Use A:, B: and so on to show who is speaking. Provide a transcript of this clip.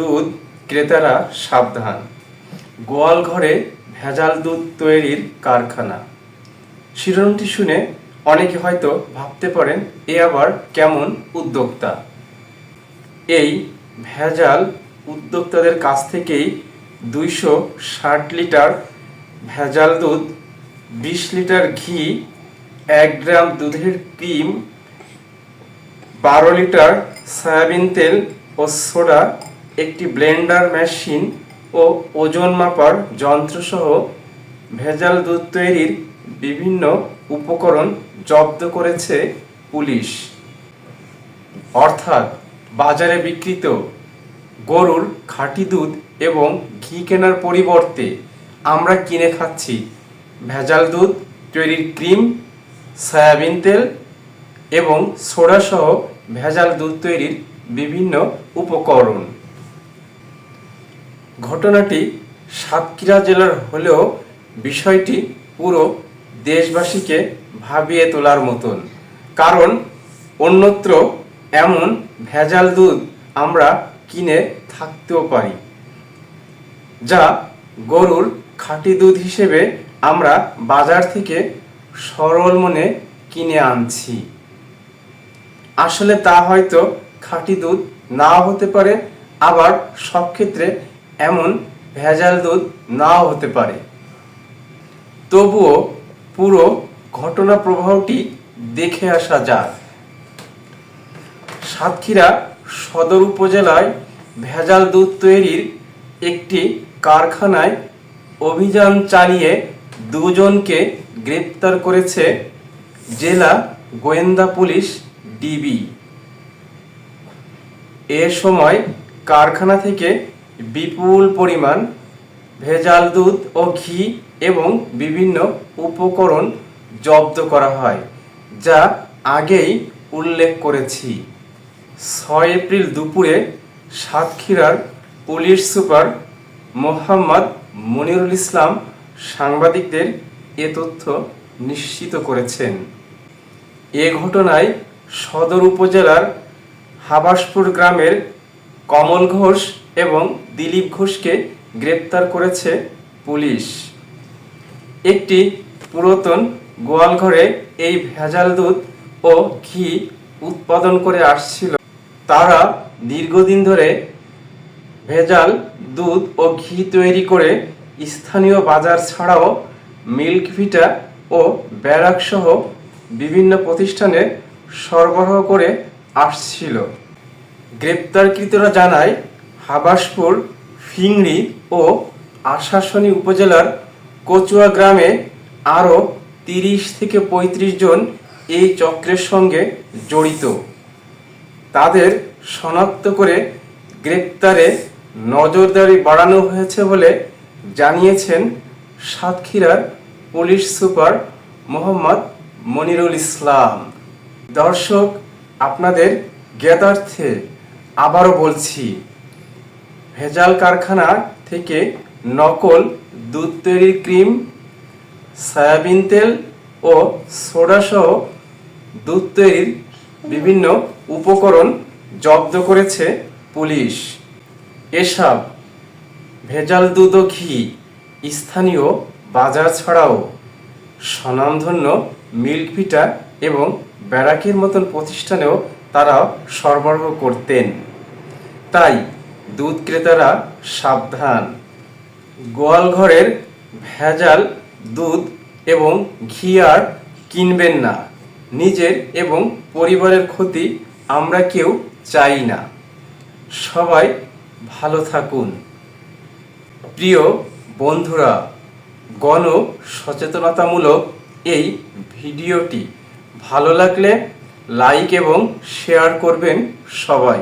A: দুধ ক্রেতারা সাবধান। গোয়াল ঘরে ভেজাল দুধ তৈরির কারখানা। শিরোনামটি শুনে অনেকে হয়তো ভাবতে পারেন, এ আবার কেমন উদ্যোক্তা? এই ভেজাল উদ্যোক্তাদের কাছ থেকেই দুইশো ষাট লিটার ভেজাল দুধ, বিশ লিটার ঘি, এক গ্রাম দুধের ক্রিম, বারো লিটার সয়াবিন তেল ও সোডা একটি ব্লেন্ডার মেশিন ও ওজন মাপার যন্ত্রসহ ভেজাল দুধ তৈরির বিভিন্ন উপকরণ জব্দ করেছে পুলিশ। অর্থাৎ বাজারে বিক্রিত গরুর খাঁটি দুধ এবং ঘি কেনার পরিবর্তে আমরা কিনে খাচ্ছি ভেজাল দুধ তৈরির ক্রিম, সয়াবিন তেল এবং সোডাসহ ভেজাল দুধ তৈরির বিভিন্ন উপকরণ। ঘটনাটি সাতক্ষীরা জেলার হলেও বিষয়টি পুরো দেশবাসীকে ভাবিয়ে তোলার মতন। কারণ অন্যত্র এমন ভেজাল দুধ আমরা কিনে থাকতেও পারি, যা গরুর খাঁটি দুধ হিসেবে আমরা বাজার থেকে সরল মনে কিনে আনছি। আসলে তা হয়তো খাঁটি দুধ নাও হতে পারে, আবার সব ক্ষেত্রে এমন ভেজাল দুধ নাও হতে পারে। তবুও পুরো ঘটনা প্রবাহটি দেখে আসা যাক। সাতক্ষীরা সদর উপজেলায় ভেজাল দুধ তৈরির একটি কারখানায় অভিযান চালিয়ে দুজনকে গ্রেপ্তার করেছে জেলা গোয়েন্দা পুলিশ ডিবি। এ সময় কারখানা থেকে বিপুল পরিমাণ ভেজাল দুধ ও ঘি এবং বিভিন্ন উপকরণ জব্দ করা হয়, যা আগেই উল্লেখ করেছি। ছয় এপ্রিল দুপুরে সাতক্ষীরার পুলিশ সুপার মোহাম্মদ মনিরুল ইসলাম সাংবাদিকদের এ তথ্য নিশ্চিত করেছেন। এ ঘটনায় সদর উপজেলার হাবাসপুর গ্রামের কমল ঘোষ এবং দিলীপ ঘোষকে গ্রেপ্তার করেছে পুলিশ। একটি পুরাতন গোয়ালঘরে এই ভেজাল দুধ ও ঘি উৎপাদন করে আসছিল। তারা দীর্ঘদিন ধরে ভেজাল দুধ ও ঘি তৈরি করে স্থানীয় বাজার ছাড়াও মিল্ক ভিটা ও ব্যারাক সহ বিভিন্ন প্রতিষ্ঠানে সরবরাহ করে আসছিল। গ্রেপ্তারকৃতরা জানায় হাবাসপুর ফিংড়ি ও আশাসনী উপজেলার কচুয়া গ্রামে আরও তিরিশ থেকে পঁয়ত্রিশ জন এই চক্রের সঙ্গে জড়িত। তাদের শনাক্ত করে গ্রেপ্তারে নজরদারি বাড়ানো হয়েছে বলে জানিয়েছেন সাতক্ষীরার পুলিশ সুপার মোহাম্মদ মনিরুল ইসলাম। দর্শক, আপনাদের জ্ঞাতার্থে আবারও বলছি ভেজাল কারখানা থেকে নকল দুধ তৈরির ক্রিম, সয়াবিন তেল ও সোডাসহ দুধ তৈরির বিভিন্ন উপকরণ জব্দ করেছে পুলিশ। এসব ভেজাল দুধ ও ঘি স্থানীয় বাজার ছাড়াও স্বনামধন্য মিল্ক ভিটা এবং ব্যারাকের মতন প্রতিষ্ঠানেও তারা সরবরাহ করতেন। তাই দুধ ক্রেতারা সাবধান। গোয়াল ঘরের ভেজাল দুধ এবং ঘি আর কিনবেন না। নিজের এবং পরিবারের ক্ষতি আমরা কেউ চাই না। সবাই ভালো থাকুন। প্রিয় বন্ধুরা, গণ সচেতনতামূলক এই ভিডিওটি ভালো লাগলে লাইক এবং শেয়ার করবেন সবাই।